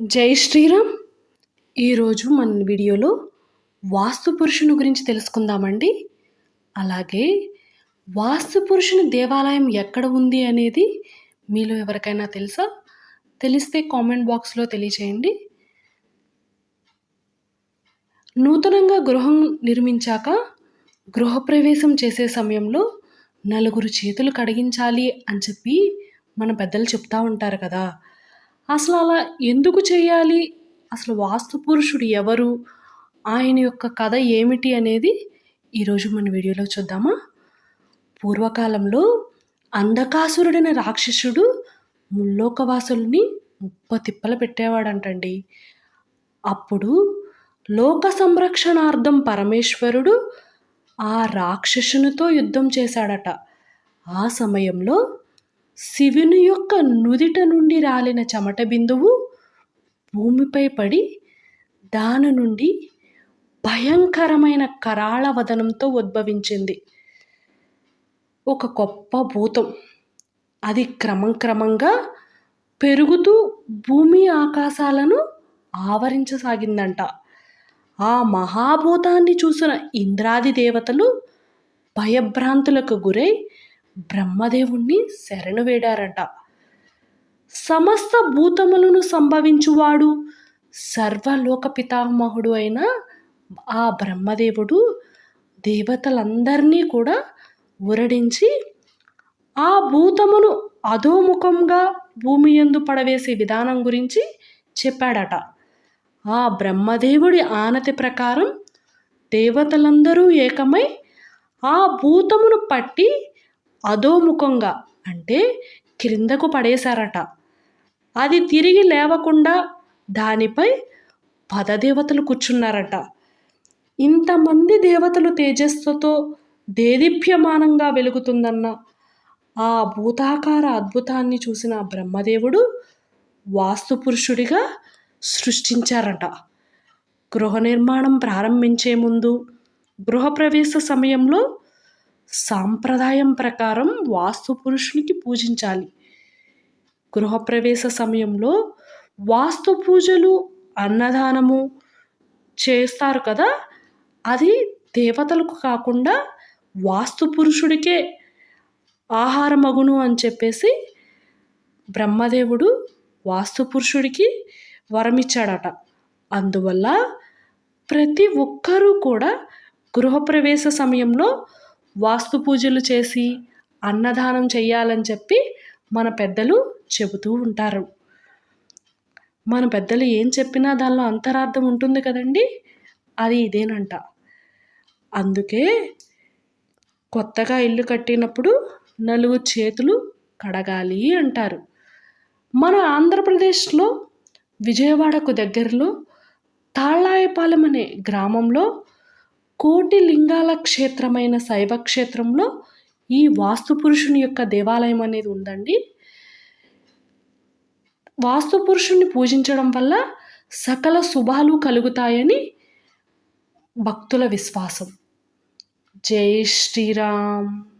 జై శ్రీరామ్. ఈరోజు మన వీడియోలో వాస్తు పురుషుని గురించి తెలుసుకుందామండి. అలాగే వాస్తు పురుషుని దేవాలయం ఎక్కడ ఉంది అనేది మీలో ఎవరికైనా తెలుసా? తెలిస్తే కామెంట్ బాక్స్లో తెలియచేయండి. నూతనంగా గృహం నిర్మించాక గృహప్రవేశం చేసే సమయంలో నలుగురు చేతులు కడిగించాలి అని చెప్పి మన పెద్దలు చెప్తా ఉంటారు కదా. అసలు అలా ఎందుకు చేయాలి? అసలు వాస్తు పురుషుడు ఎవరు? ఆయన యొక్క కథ ఏమిటి అనేది ఈరోజు మన వీడియోలో చూద్దామా? పూర్వకాలంలో అంధకాసురుడైన రాక్షసుడు ముల్లోకవాసుల్ని ముప్ప తిప్పలు పెట్టేవాడంటండి. అప్పుడు లోక సంరక్షణార్థం పరమేశ్వరుడు ఆ రాక్షసునితో యుద్ధం చేశాడట. ఆ సమయంలో శివుని యొక్క నుదిట నుండి రాలిన చెమట బిందువు భూమిపై పడి దాని నుండి భయంకరమైన కరాళ వదనంతో ఉద్భవించింది. ఒక గొప్ప భూతం. అది క్రమం క్రమంగా పెరుగుతూ భూమి ఆకాశాలను ఆవరించసాగిందంట. ఆ మహాభూతాన్ని చూసిన ఇంద్రాది దేవతలు భయభ్రాంతులకు గురై బ్రహ్మదేవుణ్ణి శరణు వేడారట. సమస్త భూతములను సంభవించువాడు సర్వలోక పితామహుడు అయిన ఆ బ్రహ్మదేవుడు దేవతలందరినీ కూడా ఊరడించి ఆ భూతమును అధోముఖంగా భూమి ఎందు పడవేసే విధానం గురించి చెప్పాడట. ఆ బ్రహ్మదేవుడి ఆనతి ప్రకారం దేవతలందరూ ఏకమై ఆ భూతమును పట్టి అధోముఖంగా అంటే క్రిందకు పడేశారట. అది తిరిగి లేవకుండా దానిపై పదదేవతలు కూర్చున్నారట. ఇంతమంది దేవతలు తేజస్సుతో దేదీప్యమానంగా వెలుగుతుందన్న ఆ భూతాకార అద్భుతాన్ని చూసిన బ్రహ్మదేవుడు వాస్తుపురుషుడిగా సృష్టించారట. గృహ నిర్మాణం ప్రారంభించే ముందు గృహప్రవేశ సమయంలో సాంప్రదాయం ప్రకారం వాస్తు పురుషునికి పూజించాలి. గృహప్రవేశ సమయంలో వాస్తు పూజలు అన్నదానము చేస్తారు కదా అది దేవతలకు కాకుండా వాస్తు పురుషుడికే ఆహారమగును అని చెప్పేసి బ్రహ్మదేవుడు వాస్తు పురుషుడికి వరమిచ్చాడట. అందువల్ల ప్రతి ఒక్కరూ కూడా గృహప్రవేశ సమయంలో వాస్తు పూజలు చేసి అన్నదానం చెయ్యాలని చెప్పి మన పెద్దలు చెబుతూ ఉంటారు. మన పెద్దలు ఏం చెప్పినా దానిలో అంతరార్థం ఉంటుంది కదండి? అది ఇదేనంట. అందుకే కొత్తగా ఇల్లు కట్టినప్పుడు నలుగురు చేతులు కడగాలి అంటారు. మన ఆంధ్రప్రదేశ్లో విజయవాడకు దగ్గరలో తాళ్ళాయపాలెం అనే గ్రామంలో కోటి లింగాల క్షేత్రమైన శైవ క్షేత్రంలో ఈ వాస్తు పురుషుని యొక్క దేవాలయం అనేది ఉందండి. వాస్తు పురుషుణ్ణి పూజించడం వల్ల సకల శుభాలు కలుగుతాయని భక్తుల విశ్వాసం. జై శ్రీరామ్.